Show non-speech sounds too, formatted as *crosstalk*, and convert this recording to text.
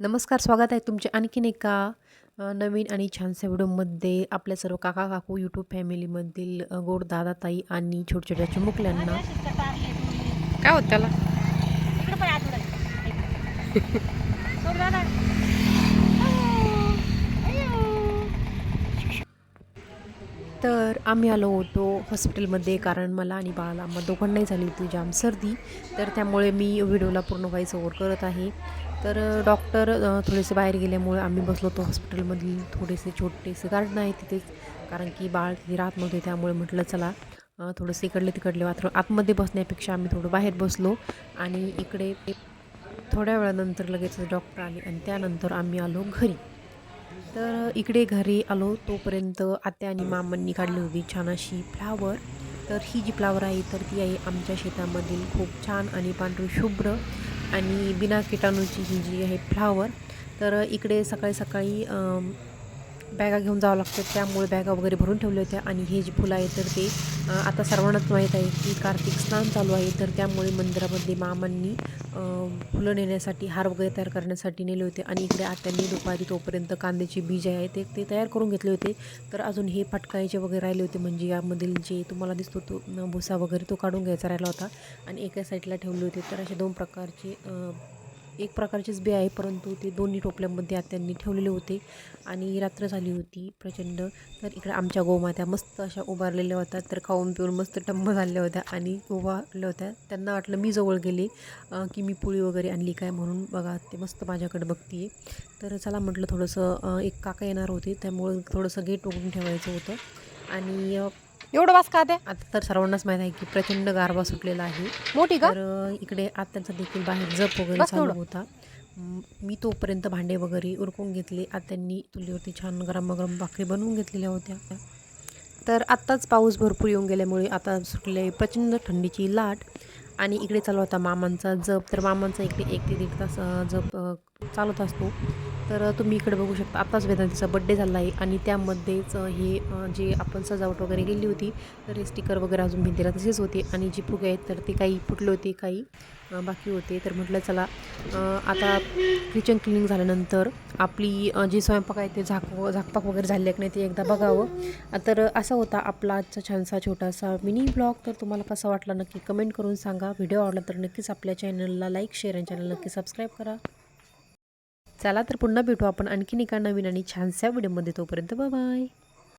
नमस्कार स्वागत आहे तुमचे आणखीन एका नवीन आणि छानशा व्हिडिओमध्ये. आपल्या सर्व काका काकू यूट्यूब फॅमिलीमधील गोड दादा ताई आणि छोट्या छोट्या चिमुकल्यांना. काय होत त्याला? *laughs* तर आम्ही आलो होतो हॉस्पिटलमध्ये कारण मला आणि बाळाला दोघांनाही झाली होती जाम सर्दी. तर त्यामुळे मी व्हिडिओला पूर्ण व्हायचं ओव्हर करत आहे. तर डॉक्टर थोडेसे बाहेर गेल्यामुळे आम्ही बसलो होतो हॉस्पिटलमधील थोडेसे छोटेसे गार्डन आहे तिथेच. कारण की बाळ तिथे राहत नव्हते त्यामुळे म्हटलं चला थोडंसं इकडले तिकडले वात्र आतमध्ये बसण्यापेक्षा आम्ही थोडं बाहेर बसलो. आणि इकडे थोड्या वेळानंतर लगेचच डॉक्टर आले आणि त्यानंतर आम्ही आलो घरी. तर इकडे घरी आलो तोपर्यंत आत्या आणि मामांनी काढली होती छान अशी फ्लावर. तर ही जी फ्लावर आहे तर ती आहे आमच्या शेतामधील खूप छान आणि पांढरी शुभ्र आणि बिना किटाणूची ही जी आहे फ्लावर तर इकडे सकाळी सकाळी बॅगा घेऊन जावं लागतं. त्यामुळे बॅगा वगैरे भरून ठेवल्या होत्या. आणि हे जे फुलं आहे तर ते आता सर्वांनाच माहीत आहे की कार्तिक स्नान चालू आहे. तर त्यामुळे मंदिरामध्ये मामांनी फुलं नेण्यासाठी हार वगैरे तयार करण्यासाठी नेले होते. आणि इकडे आत्यांनी दुपारी तोपर्यंत कांद्याचे बीज आहे ते ते तयार करून घेतले होते. तर अजून हे फटकायचे वगैरे राहिले होते. म्हणजे यामधील जे तुम्हाला दिसतो तो भुसा वगैरे तो काढून घ्यायचा राहिला होता. आणि एका साईडला ठेवले होते. तर असे दोन प्रकारचे एक प्रकारचेच बी आहे परंतु ते दोन्ही टोपल्यामध्ये आत्यांनी ठेवलेले होते आणि रात्र झाली होती प्रचंड. तर इकडे आमच्या गोमात्या मस्त अशा उभारलेल्या होत्या तर खाऊन पिऊन मस्त टंब झालेल्या होत्या आणि उभारल्या होत्या. त्यांना वाटलं मी जवळ गेले की मी पोळी वगैरे आणली काय म्हणून. बघा ते मस्त माझ्याकडे बघतीये. तर चला म्हटलं थोडंसं एक काका येणार होते त्यामुळे थोडंसं गेट उघडून ठेवायचं होतं. आणि एवढं वास का आता तर सर्वांनाच माहीत आहे की प्रचंड गारवा सुटलेला आहे. मोठी का? तर अ, इकडे आत्यांचा देखील बाहेर जप वगैरे बस चालू. होता. म, मी तोपर्यंत भांडे वगैरे उरकून घेतले. आत्यांनी चुलीवरती छान गरमागरम भाकरी बनवून घेतलेल्या होत्या. तर आत्ताच पाऊस भरपूर येऊन गेल्यामुळे आता सुटले प्रचंड थंडीची लाट आणि इकडे चालू होता मामांचा जप. तर मामांचा इकडे एक ते दीड तास अ, जप अ, चालत असतो. तर तुम्ही इकडे बघू शकता आत्ताच वेदांतीचा बड्डे झाला आहे आणि त्यामध्येच हे जे आपण सजावट वगैरे केली होती तर हे स्टिकर वगैरे अजून भिंतीला तसेच होते आणि जी फुगे आहेत तर ते काही फुटले होते काही बाकी होते. तर म्हटलं चला आता किचन क्लिनिंग झाल्यानंतर आपली जी स्वयंपाक आहे ते झाक झाकपाक वगैरे झाले की नाही ते एकदा बघावं. तर असा होता आपला आजचा छानसा छोटासा मिनी ब्लॉग तर तुम्हाला कसा वाटला नक्की कमेंट करून सांगा. व्हिडिओ आवडला तर नक्कीच आपल्या चॅनलला लाईक शेअर आणि चॅनल नक्की सबस्क्राईब करा. चला तर पुन्हा भेटू आपण आणखीन एका नवीन आणि छानशा व्हिडिओमध्ये तोपर्यंत बाय